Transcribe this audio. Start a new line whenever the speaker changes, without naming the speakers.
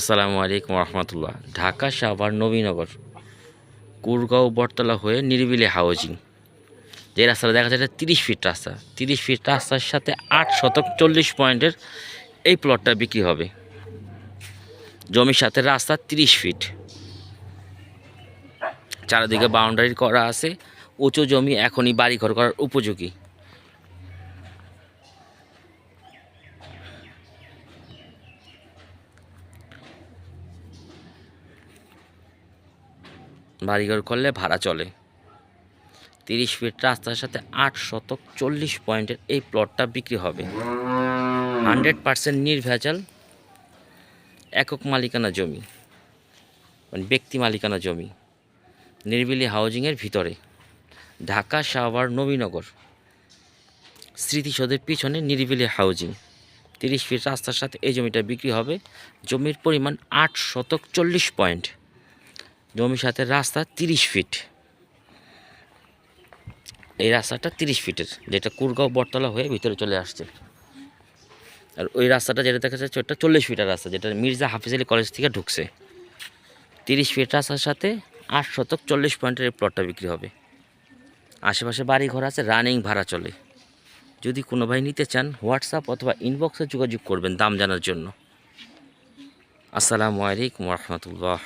আসসালামু আলাইকুম রহমতুল্লাহ ঢাকা সাভার নবীনগর, কুরগাঁও বটতলা হয়ে নিরিবিলি হাউজিং। যে রাস্তাটা দেখা যাচ্ছে তিরিশ ফিট রাস্তা। তিরিশ ফিট রাস্তার সাথে আট শতক চল্লিশ পয়েন্টের এই প্লটটা বিক্রি হবে। জমির সাথে রাস্তা তিরিশ ফিট। চারিদিকে বাউন্ডারি করা আছে। উঁচু জমি এখনই বাড়িঘর করার উপযোগী। বাড়িঘর করলে ভাড়া চলে। তিরিশ ফিট রাস্তার সাথে আট শতক চল্লিশ পয়েন্টের এই প্লটটা বিক্রি হবে। হান্ড্রেড পার্সেন্ট নির্ভেজাল, একক মালিকানা জমি মানে ব্যক্তি মালিকানা জমি, নির্বিলি হাউজিংয়ের ভিতরে। ঢাকা সাভার নবীনগর, স্মৃতিসৌধের পিছনে নিরিবিলি হাউজিং তিরিশ ফিট রাস্তার সাথে এই জমিটা বিক্রি হবে। জমির পরিমাণ আট শতক চল্লিশ পয়েন্ট। জমির সাথে রাস্তা তিরিশ ফিট। এই রাস্তাটা তিরিশ ফিটের, যেটা কুরগাঁও বটতলা হয়ে ভিতরে চলে আসছে। আর ওই রাস্তাটা যেটা দেখা যাচ্ছে, ওটা চল্লিশ ফিটের রাস্তা, যেটা মির্জা হাফিজ আলী কলেজ থেকে ঢুকছে। তিরিশ ফিট রাস্তার সাথে আট শতক চল্লিশ পয়েন্টের এই প্লটটা বিক্রি হবে। আশেপাশে বাড়ি ঘর আছে রানিং ভাড়া চলে। যদি কোনো ভাই নিতে চান হোয়াটসঅ্যাপ অথবা ইনবক্সে যোগাযোগ করবেন দাম জানার জন্য। আসসালামু আলাইকুম রহমতুল্লাহ।